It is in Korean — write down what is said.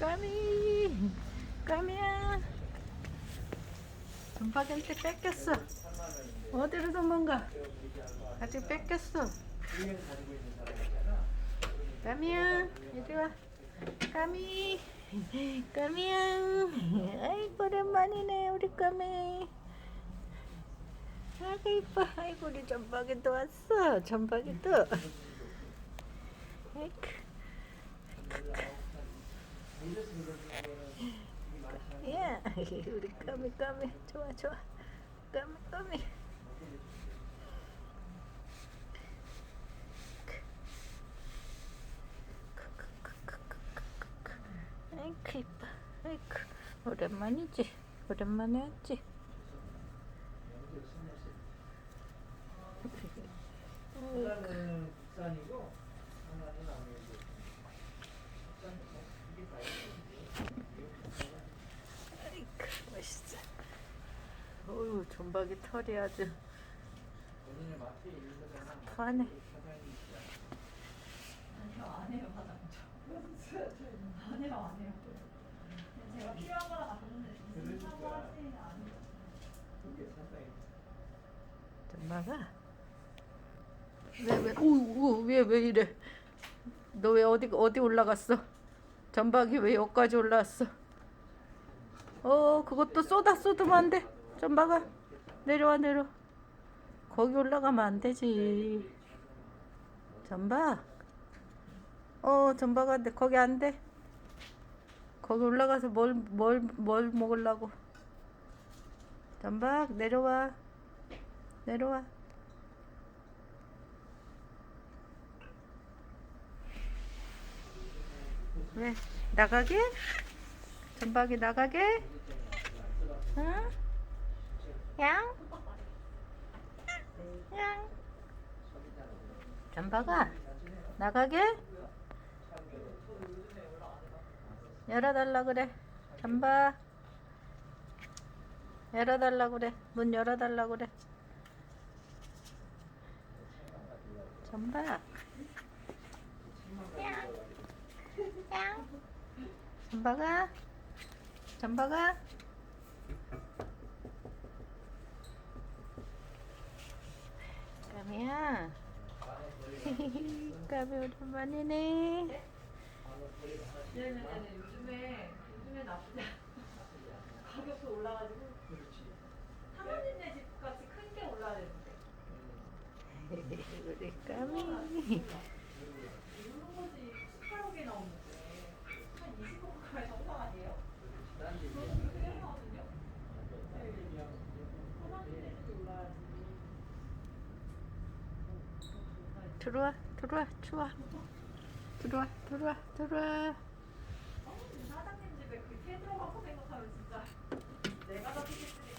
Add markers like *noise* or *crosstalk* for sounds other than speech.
까미. 까미야. 전박이한테 뺏겼어. 어디로 도망가 아직 뺏겼어. 까미야 이리 와. 까미. 까미야. 아이고 오랜만이네 우리 까미. 아이고 이뻐. 아이고 우리 전박이도 왔어. 전박이도. 아이고 야 *laughs* 우리 까미 까미. 좋아 좋아. 까미 까미. 아이고 이뻐. 아이고 오랜만이지. 오랜만에 왔지. 하나는 국산이고 하나는 아무래도 국산 이게 다 아이고 멋있어 전박이 털이 아주 사장님이시야. 아니요 안 해요 안 해요 안 해요 제가? 필요한 거라 그게 상당히 전박아 왜왜 오왜왜 왜 이래? 너 왜 어디 어디 올라갔어? 전박이 왜 여기까지 올라왔어? 어 그것도 쏟아 쏟으면 안돼 전박아 내려와 내려. 거기 올라가면 안 되지. 전박 어 전박아 내- 거기 안 돼. 거기 올라가서 뭘 뭘 뭘 먹으려고. 전박 내려와. 내려와. 왜? 나가게? 전박이 나가게? 응? 양? 양? 전박아 나가게? 열어달라 그래 전박 열어달라 그래 문 열어달라 그래 전박 양. 양. 전박아 전박아 까미야 까미 오랜만이네 네네네 요즘에 요즘에 않아 가격도 올라가지고 그렇지. 사모님네 집 같이 큰 게 올라야 되는데 우리 까미 이런 거지 18억에 나오는데 한 20억 가까이 정상 아니에요? 딴데 저는 그렇게 생각하거든요 사모님네 집이 올라야지 들어와 들어와 추워 들어와 들어와 들어와. 사장님 집에 그 테이블 갖고 생각하면 진짜 내가 다 피겠으니